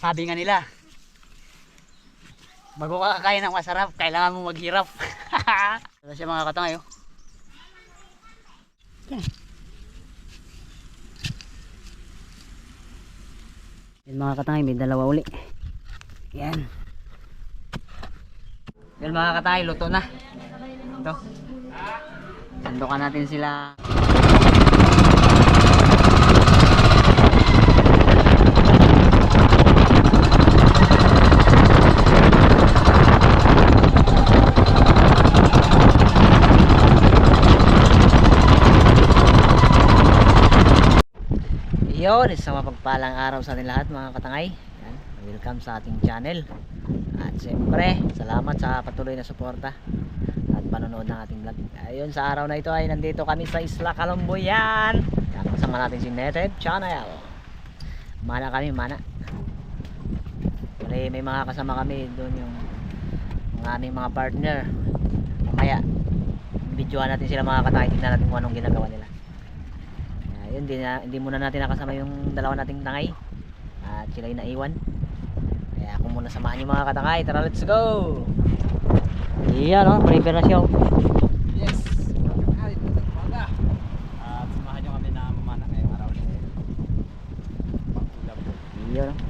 Sabi nga nila, bago ka kakain ng masarap, kailangan mo maghirap. Ito siya mga katangay oh. Yan. Mga katangay, may dalawa uli. Yan. Yan mga katangay, luto na. Ito. Sandukan natin sila. Yun, isang mapagpalang araw sa ating lahat mga katangay. Yan, welcome sa ating channel. At siyempre, salamat sa patuloy na suporta at panonood ng ating vlog. Ayun, sa araw na ito ay nandito kami sa Isla Calomboyan. Yan, kasama natin si Native Channel. Mana kami, mana. May, may mga kasama kami doon yung mga aming mga partner. Mamaya, videoan natin sila mga katangay. Tingnan natin kung anong ginagawa nila. Ayun, hindi, na, hindi muna natin nakasama yung dalawa nating tangay. At sila yung naiwan. Kaya ako muna samahan yung mga katangay. Tara, let's go! Iyan, no? Prepare na siya. oh. Yes! Ay, ito umaga. At samahan nyo kami na mamana ngayong araw na po. Iyan, no?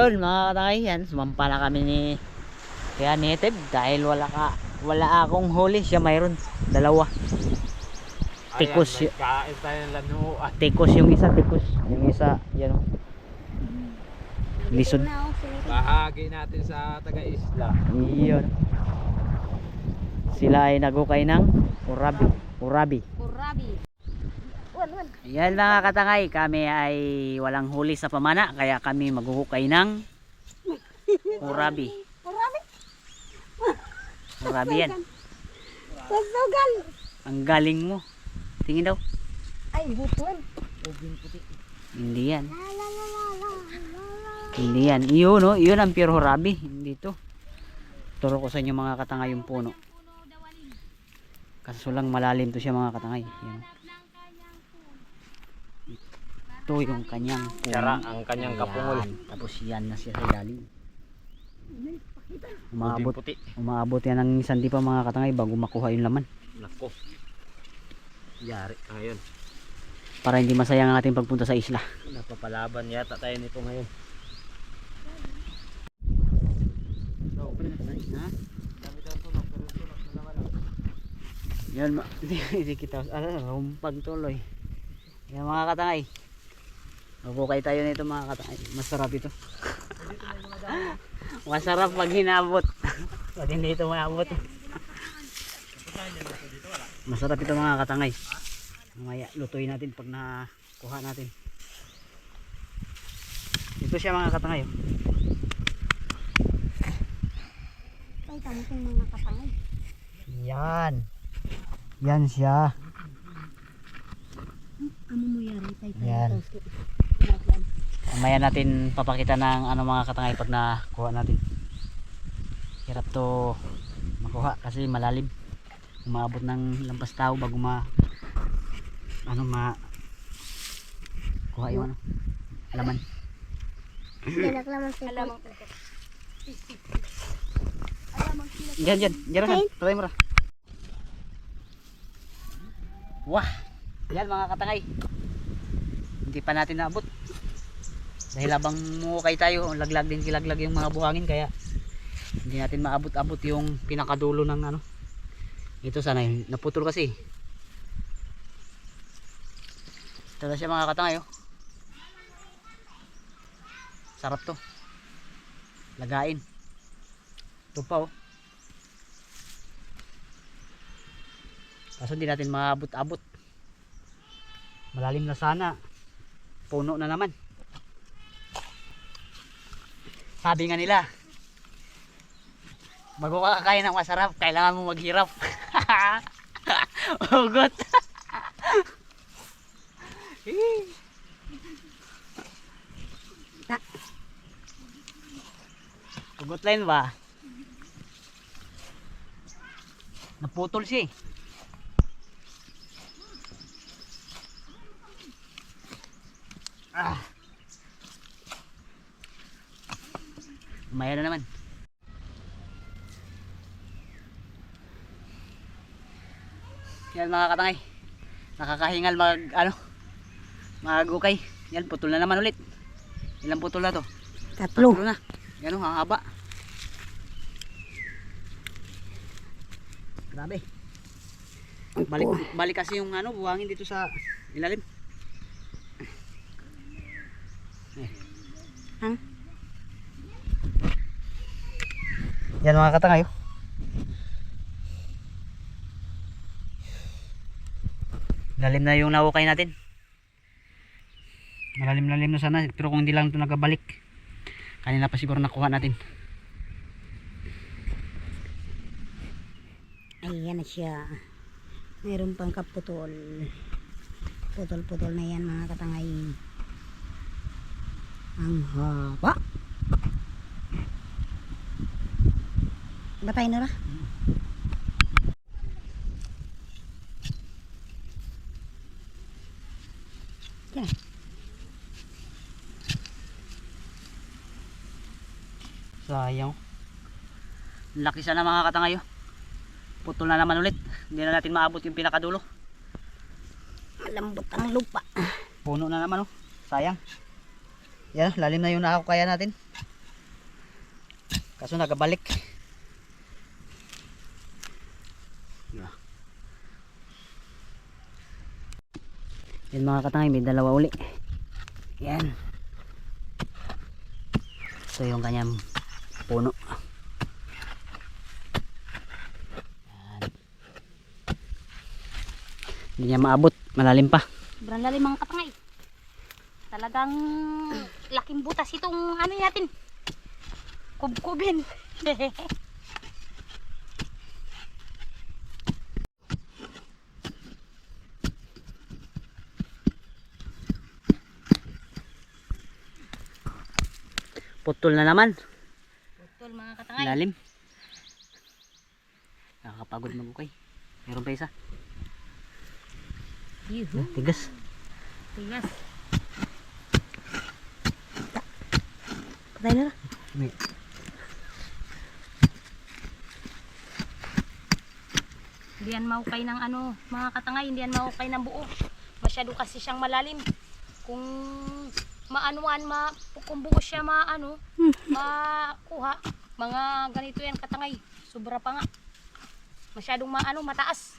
Yun mga katangay yan, sumampa na kami ni kaya native dahil wala ka wala akong huli siya mayroon dalawa Tikos Ayan, nagkain tayo ng lanuan. tikos yung isa tikos yung isa yan o lisod Bahagi natin sa taga-isla. yun sila ay nagukay ng urabi urabi Kurabi. Wan, wan. Yan mga katangay, kami ay walang huli sa pamana kaya kami maghuhukay ng urabi. Kurabi. Urabi yan. Sasugan. Ang galing mo. Tingin daw. Ay, butuan. Hindi yan. Hindi yan. Iyon no, iyon ang pure urabi. Hindi to. Turo ko sa inyo mga katangay yung puno. Kaso lang malalim to siya mga katangay. Yan. Ito yung kanyang puno. Sara ang kanyang kapungol. Yan. Tapos yan na siya sa ilalim. Umaabot, puti. umaabot yan ng isang pa mga katangay bago makuha yung laman. Nako. Yari. Ngayon. Para hindi masayang ang ating pagpunta sa isla. Napapalaban yata tayo nito ngayon. Yan, hindi kita, ano, rumpag tuloy. Yan mga katangay. Mabukay tayo nito mga katangay. Masarap ito. Masarap pag hinabot. pag hindi ito maabot. Masarap ito mga katangay. Mamaya lutuin natin pag nakuha natin. Ito siya mga katangay. oh. Ay, tamo mga kapangay. Yan. Yan siya. Amo mo yan. Yan. Mamaya natin papakita ng ano mga katangay pag nakuha natin. Hirap to makuha kasi malalim. Umabot ng lampas tao bago ma ano ma kuha yung ano alaman. Alam mo sila. Alam mo sila. Diyan, diyan. Diyan ka. Patay mo ra. Wah! Yan mga katangay. Hindi pa natin naabot. Dahil habang mukay tayo, laglag din kilaglag yung mga buhangin kaya hindi natin maabot-abot yung pinakadulo ng ano. Ito sana yun. Naputol kasi. Na siya mga katangay. Oh. Sarap to. Lagain. Ito pa oh. Kaso hindi natin maabot-abot. Malalim na sana. Puno na naman. Sabi nga nila, bago ka kakain ng masarap, kailangan mo maghirap. Ugot. Ugot line ba? Naputol siya eh. Ah. Maya na naman. Yan mga katangay. Nakakahingal mag ano magukay. Yan putol na naman ulit. Ilang putol na to? Tatlo. Tatlo na. Yan o, ang haba. Grabe. Balik, balik kasi yung ano, buhangin dito sa ilalim. Hang? Yan mga katangay. Lalim na yung naukay natin. Malalim-lalim na sana pero kung hindi lang ito nagabalik. Kanina pa siguro nakuha natin. Ayan na siya. Meron pang kaputol. Putol-putol na yan mga katangay. Ang haba. Batay na ra. Yan. Sayang. Laki sana mga katangay. oh. Putol na naman ulit. Hindi na natin maabot yung pinakadulo. Malambot ang lupa. Puno na naman oh. Sayang. Yan, lalim na yung nakakaya natin. Kaso nagabalik. Yan mga katangay, may dalawa uli. Yan. Ito yung kanyang puno. Yan. Hindi niya maabot, malalim pa. Sobrang lalim mga katangay. Talagang laking butas itong ano natin. Kubkubin. Putol na naman. Putol mga katangay. Lalim. Nakakapagod mag-ukay. Meron pa isa. Yuhu. Oh, tigas. Tigas. Patay na ra. May, Hindi yan maukay ng ano, mga katangay, hindi yan maukay ng buo. Masyado kasi siyang malalim. Kung maanuan, ma, kung buo siya maano, makuha, mga ganito yan katangay. Sobra pa nga. Masyadong maano, mataas.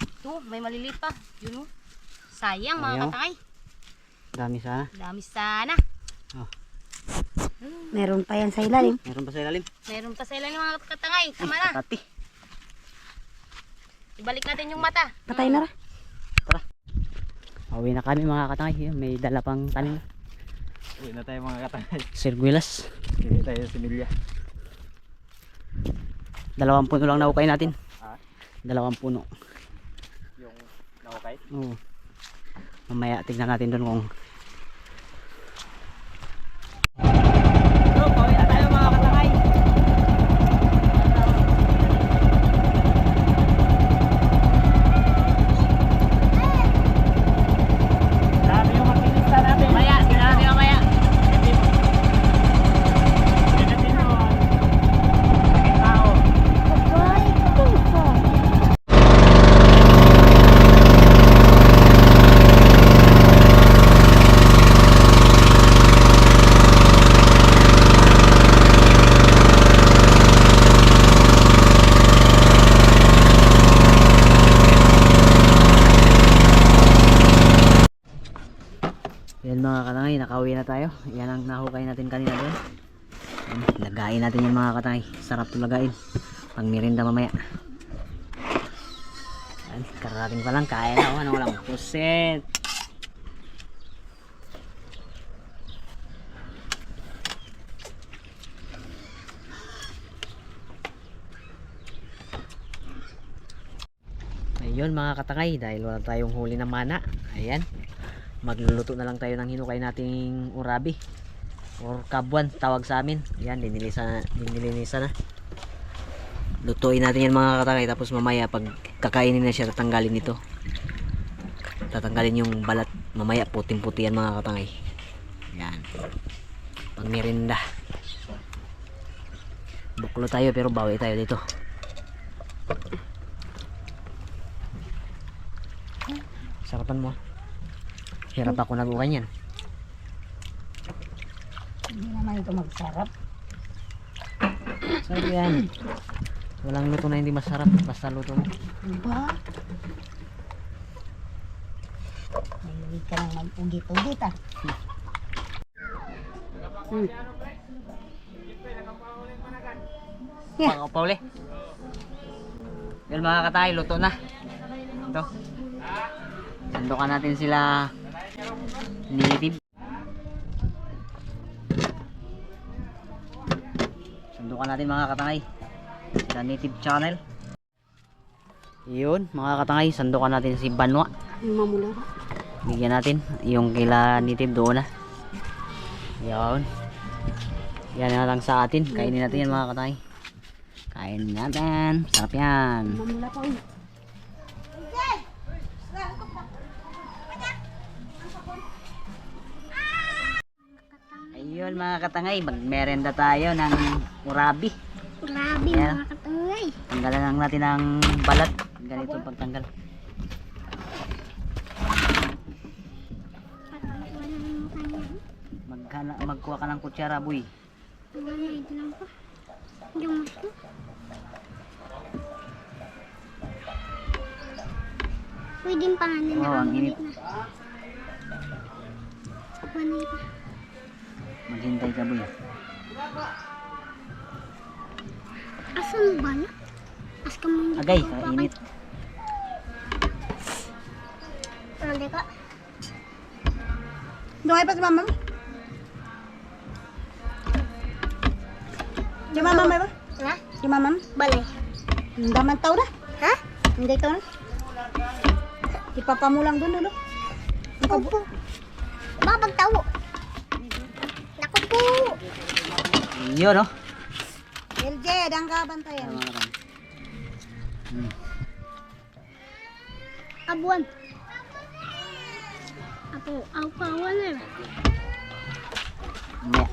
Ito, may maliliit pa. Yun oh. Sayang mga Ayaw. katangay. dami sana. Dami sana. Oh. Meron pa yan sa ilalim. Meron pa sa ilalim. Meron pa sa ilalim mga katangay. Tama na. Kati. Ibalik natin yung mata. Patay na ra. Pauwi na kami mga katangay. May dala pang tanim. Uwi na tayo mga katangay. Sirguelas. Hindi tayo sa similya. Dalawang puno lang naukay natin. Ah? Dalawang puno. Yung naukay. Oo. Mamaya tignan natin doon kung pauwi na tayo mga katangay. Grabe yung makikita natin. Maya, tignan natin mamaya. Tignan natin doon. Sakit tao. Ayun mga katangay, nakauwi na tayo. Yan ang nahukay natin kanina doon. Lagain natin yan mga katangay. Sarap to lagain. Pang merinda mamaya. Yan, karating pa lang. Kaya na. Ano lang. Puset. Ayun mga katangay, dahil wala tayong huli na mana. Ayan. Magluluto na lang tayo ng hinukay nating urabi. Or kabuan, tawag sa amin. Ayan, dinilisa, dinilisa na. Lutuin natin yan mga katangay. Tapos mamaya pag kakainin na siya, tatanggalin nito. Tatanggalin yung balat. Mamaya puting-puti yan mga katangay. Ayan. Pang merinda. Buklo tayo pero bawi tayo dito. Sarapan mo. Hirap ako nagukan yan. Hindi naman ito magsarap. Sabi yan. Walang luto na hindi masarap. Basta luto mo. Ba? Mahilig ka nang mag-ugit-ugit ah. Hmm. Yeah. Pang Pauli. Yan mga katay, luto na. Ito. Sandukan natin sila native. Sandukan natin mga katangay. Sa native channel. Yun, mga katangay, sandukan natin si Banwa. Mamula ba? Bigyan natin yung kila native doon na. Yun. Yan na lang sa atin. Kainin natin yan mga katangay. Kainin natin. Sarap yan. Mamula pa ulit. Ayun mga katangay, magmerenda tayo ng urabi. Grabe Yeah. mga katangay. Tanggalan lang natin ang balat. Ganito ang pagtanggal. Maghala, magkuha ka ng kutsara, boy. Wala ito lang pa. Yung masko. Pwede yung pangalan Wow, ang init. Panay pa. Maghintay ka, boy. Asan ba na? As ka muna. Agay, kainit. Hindi ka. Doon pa si mama? Si mama mo ba? Ha? Si mama? Balay. Hindi man tao na. Ha? Hindi tao na. Si papa mo lang doon, dulo. Opo. Babag tawo. Po. Yun, oh. LJ, dang ka bantayan. Mga katangay. Abuan. Apo, aw pa wala. Mamaya.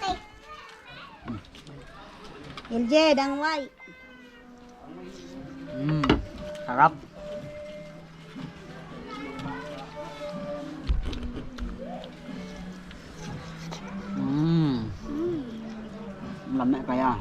Tay. LJ, dang way. Mm, sarap. làm mẹ cái à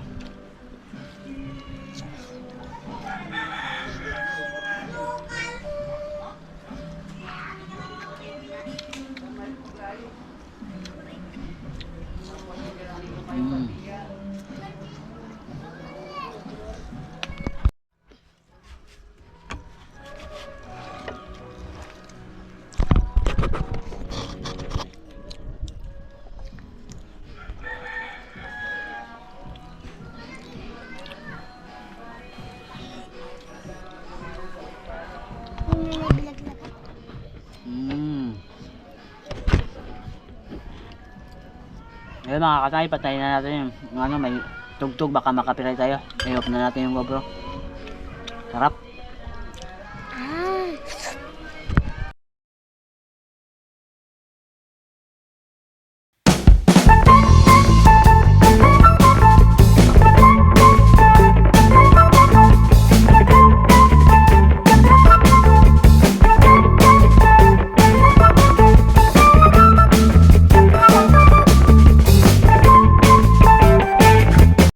Ayun mga katay, patayin na natin yung ano, may tugtog, baka makapiray tayo. I-off na natin yung GoPro. Sarap. Ah.